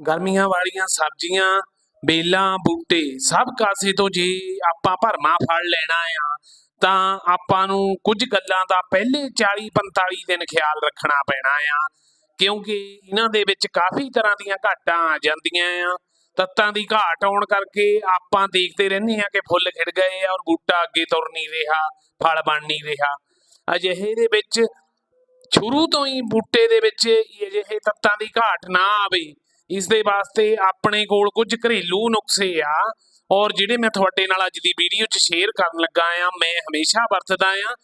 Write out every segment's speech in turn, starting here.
ਗਰਮੀਆਂ ਵਾਲੀਆਂ ਸਬਜ਼ੀਆਂ, ਬੇਲਾਂ, ਬੂਟੇ, ਸਭ ਕਾਸੇ ਤੋਂ ਜੇ ਆਪਾਂ ਭਰਮਾ ਫਲ ਲੈਣਾ ਆ, ਤਾਂ ਆਪਾਂ ਨੂੰ ਕੁਝ ਗੱਲਾਂ ਦਾ ਪਹਿਲੇ 40 45 ਦਿਨ ਖਿਆਲ ਰੱਖਣਾ ਪੈਣਾ ਆ, ਕਿਉਂਕਿ ਇਹਨਾਂ ਦੇ ਵਿੱਚ ਕਾਫੀ ਤਰ੍ਹਾਂ ਦੀਆਂ ਘਾਟਾਂ ਆ ਜਾਂਦੀਆਂ ਆ। ਤੱਤਾਂ ਦੀ ਘਾਟ ਆਉਣ ਕਰਕੇ ਆਪਾਂ ਦੇਖਦੇ ਰਹਿੰਦੇ ਆ ਕਿ ਫੁੱਲ ਖਿੜ ਗਏ ਆ ਔਰ ਬੂਟਾ ਅੱਗੇ ਤੁਰ ਨਹੀਂ ਰਿਹਾ, ਫਲ ਬਣ ਨਹੀਂ ਰਿਹਾ। ਅਜਿਹੇ ਦੇ ਵਿੱਚ ਸ਼ੁਰੂ ਤੋਂ ਹੀ ਬੂਟੇ ਦੇ ਵਿੱਚ ਅਜਿਹੇ ਤੱਤਾਂ ਦੀ ਘਾਟ ਨਾ ਆਵੇ ਇਸ ਦੇ ਵਾਸਤੇ ਆਪਣੇ ਕੋਲ ਕੁਝ ਘਰੇਲੂ ਨੁਕਸੇ ਆ, ਔਰ ਜਿਹੜੇ ਮੈਂ ਤੁਹਾਡੇ ਨਾਲ ਅੱਜ ਦੀ ਵੀਡੀਓ 'ਚ ਸ਼ੇਅਰ ਕਰਨ ਲੱਗਾ ਆ, ਮੈਂ ਹਮੇਸ਼ਾ ਵਰਤਦਾ ਆ।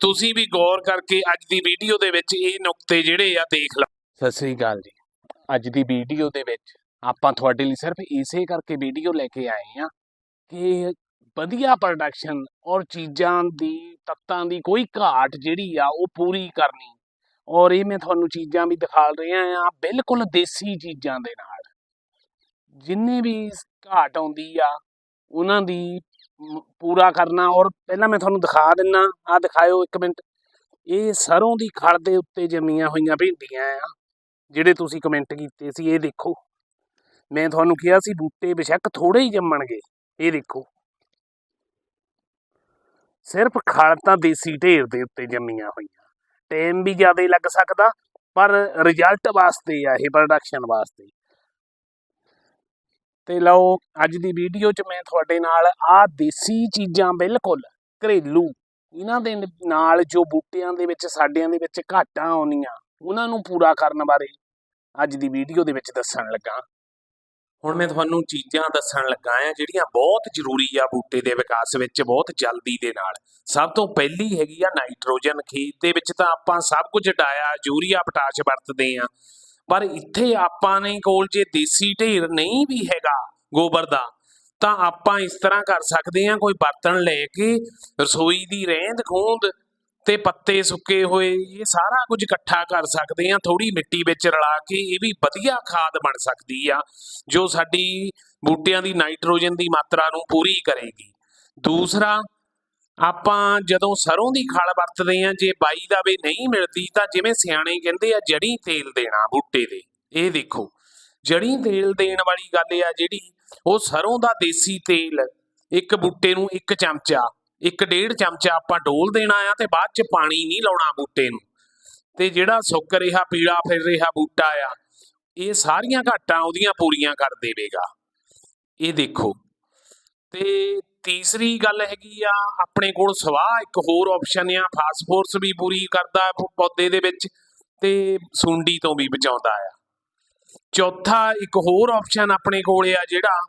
ਤੁਸੀਂ ਵੀ ਗੌਰ ਕਰਕੇ ਅੱਜ ਦੀ ਵੀਡੀਓ ਦੇ ਵਿੱਚ ਇਹ ਨੁਕਤੇ ਜਿਹੜੇ ਆ ਦੇਖ ਲਓ। ਸਤਿ ਸ੍ਰੀ ਅਕਾਲ ਜੀ। ਅੱਜ ਦੀ ਵੀਡੀਓ ਦੇ ਵਿੱਚ ਆਪਾਂ ਤੁਹਾਡੇ ਲਈ ਸਿਰਫ ਇਸੇ ਕਰਕੇ ਵੀਡੀਓ ਲੈ ਕੇ ਆਏ ਆ ਕਿ ਵਧੀਆ ਪ੍ਰੋਡਕਸ਼ਨ ਔਰ ਚੀਜ਼ਾਂ ਦੀ, ਤੱਤਾਂ ਦੀ ਕੋਈ ਘਾਟ ਜਿਹੜੀ ਆ ਉਹ ਪੂਰੀ ਕਰਨੀ। ਔਰ ਇਹ ਮੈਂ ਤੁਹਾਨੂੰ ਚੀਜ਼ਾਂ ਵੀ ਦਿਖਾ ਰਿਹਾ ਆ ਬਿਲਕੁਲ ਦੇਸੀ ਚੀਜ਼ਾਂ ਦੇ ਨਾਲ। ਜਿੰਨੇ ਵੀ ਘਾਟ ਆਉਂਦੀ ਆ, ਉਹਨਾਂ ਦੀ ਪੂਰਾ ਕਰਨਾ ਔਰ ਪਹਿਲਾਂ ਮੈਂ ਤੁਹਾਨੂੰ ਦਿਖਾ ਦਿੰਨਾ ਆ ਦਿਖਾਇਓ ਇੱਕ ਮਿੰਟ। ਇਹ ਸਰੋਂ ਦੀ ਖੜ ਦੇ ਉੱਤੇ ਜੰਮੀਆਂ ਹੋਈਆਂ ਭਿੰਡੀਆਂ ਆ, ਜਿਹੜੇ ਤੁਸੀਂ ਕਮੈਂਟ ਕੀਤੇ ਸੀ, ਇਹ ਦੇਖੋ। ਮੈਂ ਤੁਹਾਨੂੰ ਕਿਹਾ ਸੀ ਬੂਟੇ ਬੇਸ਼ੱਕ ਥੋੜੇ ਹੀ ਜੰਮਣਗੇ, ਇਹ ਦੇਖੋ। ਸਿਰਫ ਖੜ ਤਾਂ ਦੇਸੀ ਢੇਰ ਦੇ ਉੱਤੇ ਜੰਮੀਆਂ ਹੋਈਆਂ। ਟਾਈਮ ਵੀ ਜ਼ਿਆਦਾ ਲੱਗ ਸਕਦਾ, ਪਰ ਰਿਜ਼ਲਟ ਵਾਸਤੇ ਆ ਇਹ ਪ੍ਰੋਡਕਸ਼ਨ ਵਾਸਤੇ। ਤੇ ਲਓ, ਅੱਜ ਦੀ ਵੀਡੀਓ 'ਚ ਮੈਂ ਤੁਹਾਡੇ ਨਾਲ ਆ ਦੇਸੀ ਚੀਜ਼ਾਂ ਬਿਲਕੁਲ ਘਰੇਲੂ। ਇਹਨਾਂ ਦੇ ਨਾਲ ਜੋ ਬੂਟਿਆਂ ਦੇ ਵਿੱਚ, ਸਾਡਿਆਂ ਦੇ ਵਿੱਚ ਘਾਟਾਂ ਆਉਣੀਆਂ, ਉਹਨਾਂ ਨੂੰ ਪੂਰਾ ਕਰਨ ਬਾਰੇ ਅੱਜ ਦੀ ਵੀਡੀਓ ਦੇ ਵਿੱਚ ਦੱਸਣ ਲੱਗਾ। ਹੁਣ ਮੈਂ ਤੁਹਾਨੂੰ ਚੀਜ਼ਾਂ ਦੱਸਣ ਲੱਗਾ ਆ ਜਿਹੜੀਆਂ ਬਹੁਤ ਜ਼ਰੂਰੀ ਆ ਬੂਟੇ ਦੇ ਵਿਕਾਸ ਵਿੱਚ, ਬਹੁਤ ਜਲਦੀ ਦੇ ਨਾਲ। ਸਭ ਤੋਂ ਪਹਿਲੀ ਹੈਗੀ ਆ ਨਾਈਟ੍ਰੋਜਨ ਖੇਤ ਦੇ ਵਿੱਚ ਤਾਂ ਆਪਾਂ ਸਭ ਕੁਝ ਡਾਇਆ, ਯੂਰੀਆ, ਪੋਟਾਸ਼ ਵਰਤਦੇ ਆ ਪਰ ਇੱਥੇ ਆਪਾਂ ਨੇ ਕੋਲ ਜੇ ਦੇਸੀ ਢੇਰ ਨਹੀਂ ਵੀ ਹੈਗਾ ਗੋਬਰ ਦਾ, ਤਾਂ ਆਪਾਂ ਇਸ ਤਰ੍ਹਾਂ ਕਰ ਸਕਦੇ ਆ ਕੋਈ ਬਰਤਨ ਲੈ ਕੇ ਰਸੋਈ ਦੀ ਰਹਿੰਦ ਖੂੰਦ ਤੇ ਪੱਤੇ ਸੁੱਕੇ ਹੋਏ, ਇਹ ਸਾਰਾ ਕੁਝ ਇਕੱਠਾ ਕਰ ਸਕਦੇ ਆ ਥੋੜੀ ਮਿੱਟੀ ਵਿੱਚ ਰਲਾ ਕੇ ਇਹ ਵੀ ਵਧੀਆ ਖਾਦ ਬਣ ਸਕਦੀ ਆ, ਜੋ ਸਾਡੀ ਬੂਟਿਆਂ ਦੀ ਨਾਈਟ੍ਰੋਜਨ ਦੀ ਮਾਤਰਾ ਨੂੰ ਪੂਰੀ ਕਰੇਗੀ। ਦੂਸਰਾ, ਆਪਾਂ ਜਦੋਂ ਸਰੋਂ ਦੀ ਖਲ ਵਰਤਦੇ ਆ ਜੇ ਬਾਈ ਦਾ ਵੇ ਨਹੀਂ ਮਿਲਦੀ, ਤਾਂ ਜਿਵੇਂ ਸਿਆਣੇ ਕਹਿੰਦੇ ਆ, ਜੜੀ ਤੇਲ ਦੇਣਾ ਬੂਟੇ ਦੇ। ਇਹ ਦੇਖੋ, ਜੜੀ ਤੇਲ ਦੇਣ ਵਾਲੀ ਗੱਲ ਆ ਜਿਹੜੀ, ਉਹ ਸਰੋਂ ਦਾ ਦੇਸੀ ਤੇਲ ਇੱਕ ਬੂਟੇ ਨੂੰ ਇੱਕ ਚਮਚਾ ਇੱਕ ਡੇਢ ਚਮਚਾ ਆਪਾਂ ਡੋਲ ਦੇਣਾ ਆ ਤੇ ਬਾਅਦ ਚ ਪਾਣੀ ਨਹੀਂ ਲਾਉਣਾ ਬੂਟੇ ਨੂੰ। ਤੇ ਜਿਹੜਾ ਸੁੱਕ ਰਿਹਾ, ਪੀਲਾ ਫਿਰ ਰਿਹਾ ਬੂਟਾ ਆ, ਇਹ ਸਾਰੀਆਂ ਘਾਟਾਂ ਉਹਦੀਆਂ ਪੂਰੀਆਂ ਕਰ ਦੇਵੇਗਾ। ਇਹ ਦੇਖੋ। ਤੇ ਤੀਸਰੀ ਗੱਲ ਹੈਗੀ ਆ, ਆਪਣੇ ਕੋਲ ਸਵਾਹ ਇੱਕ ਹੋਰ ਆਪਸ਼ਨ ਆ ਫਾਸਫੋਰਸ ਵੀ ਪੂਰੀ ਕਰਦਾ ਪੌਦੇ ਦੇ ਵਿੱਚ ਤੇ ਸੁੰਡੀ ਤੋਂ ਵੀ ਬਚਾਉਂਦਾ ਆ। ਚੌਥਾ ਇੱਕ ਹੋਰ ਆਪਸ਼ਨ ਆਪਣੇ ਕੋਲ ਆ ਜਿਹੜਾ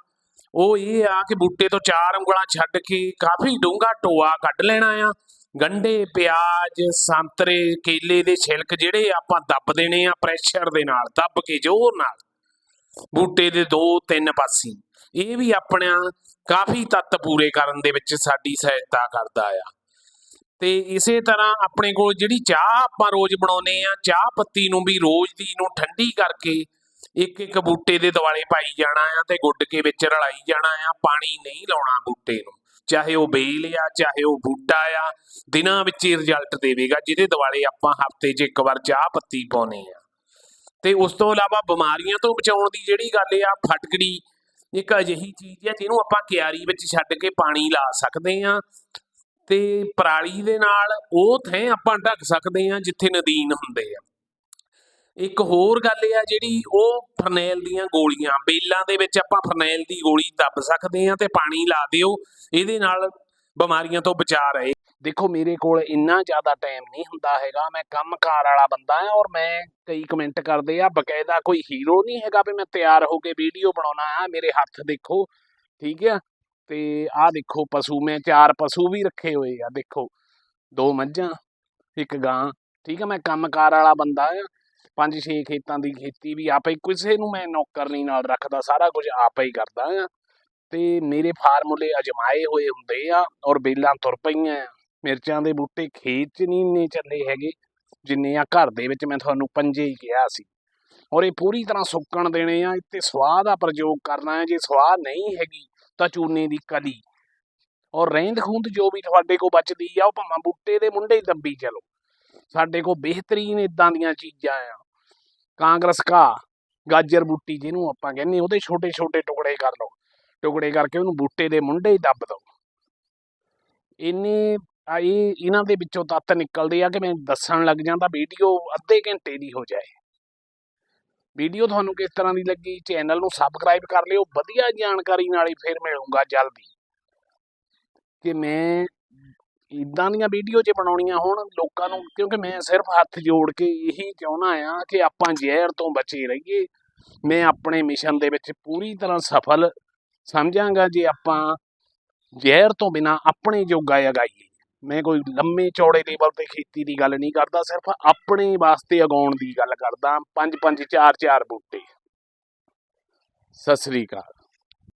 ਉਹ ਇਹ ਆ ਕਿ ਬੂਟੇ ਤੋਂ ਚਾਰ ਉਂਗਲਾਂ ਛੱਡ ਕੇ ਕਾਫੀ ਡੂੰਘਾ ਟੋਆ ਕੱਢ ਲੈਣਾ ਆ। ਗੰਢੇ, ਪਿਆਜ਼, ਸੰਤਰੇ, ਕੇਲੇ ਦੇ ਛਿਲਕ ਜਿਹੜੇ ਆਪਾਂ ਦੱਬ ਦੇਣੇ ਆ ਪ੍ਰੈਸ਼ਰ ਦੇ ਨਾਲ, ਦੱਬ ਕੇ ਜ਼ੋਰ ਨਾਲ। ਬੂਟੇ ਦੇ ਦੋ ਤਿੰਨ ਪਾਸੇ। ਇਹ ਵੀ ਆਪਣਾ ਕਾਫੀ ਤੱਤ ਪੂਰੇ ਕਰਨ ਦੇ ਵਿੱਚ ਸਾਡੀ ਸਹਾਇਤਾ ਕਰਦਾ ਆ। ਤੇ ਇਸੇ ਤਰ੍ਹਾਂ ਆਪਣੇ ਕੋਲ ਜਿਹੜੀ ਚਾਹ ਆਪਾਂ ਰੋਜ਼ ਬਣਾਉਨੇ ਆ, ਚਾਹ ਪੱਤੀ ਨੂੰ ਵੀ ਰੋਜ਼ ਦੀ ਨੂੰ ਠੰਡੀ ਕਰਕੇ ਇੱਕ ਇੱਕ ਬੂਟੇ ਦੇ ਦੁਆਲੇ ਪਾਈ ਜਾਣਾ ਆ ਤੇ ਗੁੱਡ ਕੇ ਵਿੱਚ ਰਲਾਈ ਜਾਣਾ ਆ, ਪਾਣੀ ਨਹੀਂ ਲਾਉਣਾ ਬੂਟੇ ਨੂੰ। ਚਾਹੇ ਉਹ ਬੇਲ ਆ, ਚਾਹੇ ਉਹ ਬੂਟਾ ਆ, ਦਿਨਾਂ ਵਿੱਚ ਹੀ ਰਿਜ਼ਲਟ ਦੇਵੇਗਾ, ਜਿਹਦੇ ਦੁਆਲੇ ਆਪਾਂ ਹਫ਼ਤੇ 'ਚ ਇੱਕ ਵਾਰ ਚਾਹ ਪੱਤੀ ਪਾਉਨੇ ਆ। ਤੇ ਉਸ ਤੋਂ ਇਲਾਵਾ ਬਿਮਾਰੀਆਂ ਤੋਂ ਬਚਾਉਣ ਦੀ ਜਿਹੜੀ ਗੱਲ ਆ, ਫਟਕੜੀ ਇੱਕ ਅਜਿਹੀ ਚੀਜ਼ ਆ, ਜਿਹਨੂੰ ਆਪਾਂ ਕਿਆਰੀ ਵਿੱਚ ਛੱਡ ਕੇ ਪਾਣੀ ਲਾ ਸਕਦੇ ਆ। ਤੇ ਪਰਾਲੀ ਦੇ ਨਾਲ ਉਹ ਥੈਂ ਆਪਾਂ ਢੱਕ ਸਕਦੇ ਆ, ਜਿੱਥੇ ਨਦੀਨ ਹੁੰਦੇ ਆ। ਇੱਕ ਹੋਰ ਗੱਲ ਇਹ ਆ ਜਿਹੜੀ ਉਹ ਫਰਨੈਲ ਦੀਆਂ ਗੋਲੀਆਂ, ਬੇਲਾਂ ਦੇ ਵਿੱਚ ਆਪਾਂ ਫਰਨੈਲ ਦੀ ਗੋਲੀ ਦੱਬ ਸਕਦੇ ਆ ਤੇ ਪਾਣੀ ਲਾ ਦਿਓ, ਇਹਦੇ ਨਾਲ ਬਿਮਾਰੀਆਂ ਤੋਂ ਬਚਾ ਰਹੇ। ਦੇਖੋ ਮੇਰੇ ਕੋਲ ਇੰਨਾ ਜ਼ਿਆਦਾ ਟਾਈਮ ਨਹੀਂ ਹੁੰਦਾ ਹੈਗਾ, ਮੈਂ ਕੰਮਕਾਰ ਵਾਲਾ ਬੰਦਾ ਹਾਂ ਔਰ ਮੈਂ ਕਈ ਕਮੈਂਟ ਕਰਦੇ ਆ, ਬਕਾਇਦਾ ਕੋਈ ਹੀਰੋ ਨਹੀਂ ਹੈਗਾ ਵੀ ਮੈਂ ਤਿਆਰ ਹੋ ਕੇ ਵੀਡੀਓ ਬਣਾਉਣਾ ਆ ਮੇਰੇ ਹੱਥ ਦੇਖੋ, ਠੀਕ ਆ? ਤੇ ਆਹ ਦੇਖੋ ਪਸ਼ੂ, ਮੈਂ ਚਾਰ ਪਸ਼ੂ ਵੀ ਰੱਖੇ ਹੋਏ ਆ, ਦੇਖੋ। ਦੋ ਮੱਝਾਂ, ਇੱਕ ਗਾਂ, ਠੀਕ ਆ? ਮੈਂ ਕੰਮਕਾਰ ਵਾਲਾ ਬੰਦਾ ਆ ਪੰਜ ਛੇ ਖੇਤਾਂ ਦੀ ਖੇਤੀ ਵੀ ਆਪੇ ਕਿਸੇ ਨੂੰ ਮੈਂ ਨੌਕਰ ਨਹੀਂ ਨਾਲ ਰੱਖਦਾ, ਸਾਰਾ ਕੁਝ ਆਪੇ ਹੀ ਕਰਦਾ ਆ ਤੇ ਮੇਰੇ ਫਾਰਮੂਲੇ ਅਜਮਾਏ ਹੋਏ ਹੁੰਦੇ ਆ ਔਰ ਬੇਲਾਂ ਤੁਰ ਪਈਆਂ ਆ। ਮਿਰਚਾਂ ਦੇ ਬੂਟੇ ਖੇਤ 'ਚ ਨਹੀਂ ਇੰਨੇ ਚੱਲੇ ਹੈਗੇ, ਜਿੰਨੇ ਆ ਘਰ ਦੇ ਵਿੱਚ ਮੈਂ ਤੁਹਾਨੂੰ ਪੰਜੇ ਹੀ ਕਿਹਾ ਸੀ। ਔਰ ਇਹ ਪੂਰੀ ਤਰ੍ਹਾਂ ਸੁੱਕਣ ਦੇਣੇ ਆ, ਇੱਥੇ ਸਵਾਹ ਦਾ ਪ੍ਰਯੋਗ ਕਰਨਾ ਹੈ, ਜੇ ਸਵਾਹ ਨਹੀਂ ਹੈਗੀ ਤਾਂ ਚੂਨੇ ਦੀ ਕਲੀ। ਔਰ ਰਹਿੰਦ ਖੂੰਦ ਜੋ ਵੀ ਤੁਹਾਡੇ ਕੋਲ ਬਚਦੀ ਆ, ਉਹ ਭਾਵੇਂ ਬੂਟੇ ਦੇ ਮੁੰਡੇ ਹੀ ਦੱਬੀ ਚਲੋ। ਸਾਡੇ ਕੋਲ ਬਿਹਤਰੀਨ ਇਦਾਂ ਦੀਆਂ ਚੀਜ਼ਾਂ ਆ। ਕਾਂਗਰਸ ਘਾਹ ਗਾਜਰ ਬੂਟੀ ਜਿਹਨੂੰ ਆਪਾਂ ਕਹਿੰਦੇ ਉਹਦੇ ਛੋਟੇ ਛੋਟੇ ਟੁਕੜੇ ਕਰ ਲਓ। ਟੁਕੜੇ ਕਰਕੇ ਉਹਨੂੰ ਬੂਟੇ ਦੇ ਮੁੰਡੇ ਹੀ ਦੱਬ ਦਿਓ। ਇੰਨੇ ਇਹ ਇਹਨਾਂ ਦੇ ਵਿੱਚੋਂ ਤੱਤ ਨਿਕਲਦੇ ਆ ਕਿ ਮੈਂ ਦੱਸਣ ਲੱਗ ਜਾਂਦਾ ਵੀਡੀਓ ਅੱਧੇ ਘੰਟੇ ਦੀ ਹੋ ਜਾਏ। ਵੀਡੀਓ ਤੁਹਾਨੂੰ ਕਿਸ ਤਰ੍ਹਾਂ ਦੀ ਲੱਗੀ? ਚੈਨਲ ਨੂੰ ਸਬਸਕ੍ਰਾਈਬ ਕਰ ਲਿਓ। ਵਧੀਆ ਜਾਣਕਾਰੀ ਨਾਲ ਹੀ ਫਿਰ ਮਿਲੂੰਗਾ ਜਲਦੀ। ਕਿ ਮੈਂ ਇਦਾਂ ਦੀਆਂ ਵੀਡੀਓ ਜੇ ਬਣਾਉਣੀਆਂ ਹੋਣ ਲੋਕਾਂ ਨੂੰ, ਕਿਉਂਕਿ ਮੈਂ ਸਿਰਫ ਹੱਥ ਜੋੜ ਕੇ ਇਹੀ ਚਾਹੁੰਦਾ ਆ ਕਿ ਆਪਾਂ ਜ਼ਹਿਰ ਤੋਂ ਬਚੇ ਰਹੀਏ। ਮੈਂ ਆਪਣੇ ਮਿਸ਼ਨ ਦੇ ਵਿੱਚ ਪੂਰੀ ਤਰ੍ਹਾਂ ਸਫਲ ਸਮਝਾਂਗਾ ਜੇ ਆਪਾਂ ਜ਼ਹਿਰ ਤੋਂ ਬਿਨਾ ਆਪਣੇ ਜੋਗਾ ਉਗਾਈਏ ਮੈਂ ਕੋਈ ਲੰਮੇ ਚੌੜੇ ਲੈਵਲ ਤੇ ਖੇਤੀ ਦੀ ਗੱਲ ਨਹੀਂ ਕਰਦਾ, ਸਿਰਫ ਆਪਣੇ ਵਾਸਤੇ ਉਗਾਉਣ ਦੀ ਗੱਲ ਕਰਦਾ। ਪੰਜ ਪੰਜ ਚਾਰ ਚਾਰ ਬੂਟੇ। ਸਤਿ ਸ੍ਰੀ ਅਕਾਲ।